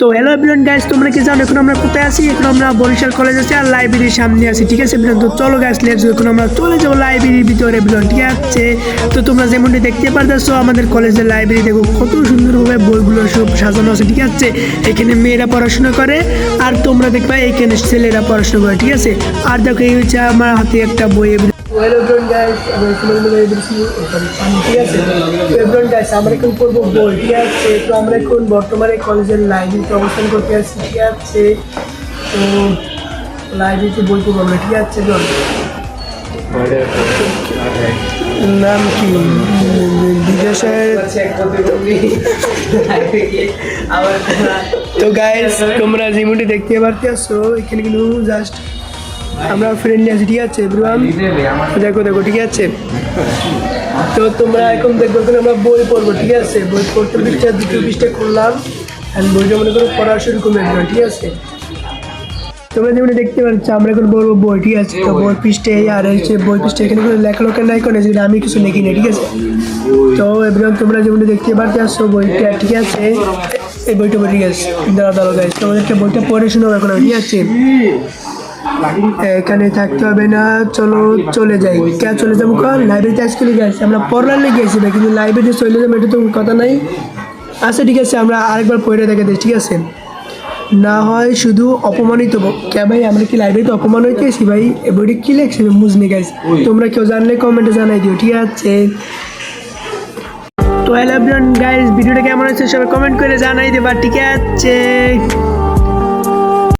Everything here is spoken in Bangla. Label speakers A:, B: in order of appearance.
A: তো হ্যালো এভরিওয়ান গাইস তোমরা কি জানো, এখন আমরা কোথায় আছি? এখন আমরা বরিশাল কলেজ আছি আর লাইব্রেরির সামনে আছি, ঠিক আছে এভরিওয়ান তো চলো গাইস লেটস এখন আমরা চলে যাব লাইব্রেরির ভিতরে এভরিওয়ান ঠিক আছে? তো তোমরা যেমনটি দেখতে পারতেছো, আমাদের কলেজের লাইব্রেরি দেখো কত সুন্দরভাবে বইগুলো সব সাজানো আছে, ঠিক আছে? এখানে মেয়েরা পড়াশোনা করে আর তোমরা দেখবে এখানে ছেলেরা পড়াশোনা করে, ঠিক আছে? আর দেখো এই হচ্ছে আমার হাতে একটা বই গাইস আমরা সুন্দর এসেছি ঠিক আছে এভরিওয়ান গাইস আমরা এখন করব ঠিক আছে তো আমরা এখন বর্তমানে কলেজের লাইব্রেরিতে অবস্থান করতে আসছি ঠিক আছে তো লাইব্রেরিতে বই পড়ব আমরা ঠিক আছে চল নাম কি তো গাইস তোমরা যেমনটি দেখতে পারতেছো এখানে কিন্তু জাস্ট আমরা ফ্রেন্ডলি আছি, ঠিক আছে এভরিওয়ান দেখো দেখো, ঠিক আছে? তো তোমরা এখন দেখব আমরা বই পড়ব, ঠিক আছে? বই পড়তে পৃষ্ঠা দুটো পৃষ্ঠা অ্যান্ড বইটা মনে করো পড়া শুরু করব ঠিক আছে? তোমরা যেমন দেখতে পাচ্ছ, আমরা এখন বলব বই, ঠিক আছে? তো বই পৃষ্ঠে আর যে বই পৃষ্ঠে এখানে কোনো লেখা লোকের নাই, কোনো যেটা আমি কিছু লিখি না ঠিক আছে? তো এবার তোমরা যেমন দেখতে আসছো বইটা, ঠিক আছে? এই বইটা ঠিক আছে? দাঁড়া দাঁড়ো গাইজ তোমাদেরকে বইটা পড়ে শোনাবো এখন ঠিক আছে? এখানে থাকতে হবে না, চলো, চলে যাই। কে চলে যাব কারণ লাইব্রেরিতে আজকে গেছি আমরা পড়লার লেগে গেছি না কিন্তু লাইব্রেরিতে চলে যাব, এটা তো কথা নাই। আচ্ছা ঠিক আছে, আমরা আরেকবার পড়ে দেখে দিই ঠিক আছে? না হয় শুধু অপমানিত কে ভাই, আমরা কি লাইব্রেরিতে অপমান হইতেছি ভাই? এ বইটা কি লেখছে? বুঝনি গাইস তোমরা কেউ জানলে কমেন্টে জানাই দিও, ঠিক আছে? তো হ্যালো গাইস ভিডিওটা কেমন হচ্ছে সবাই কমেন্ট করে জানাই দেবা, ঠিক আছে?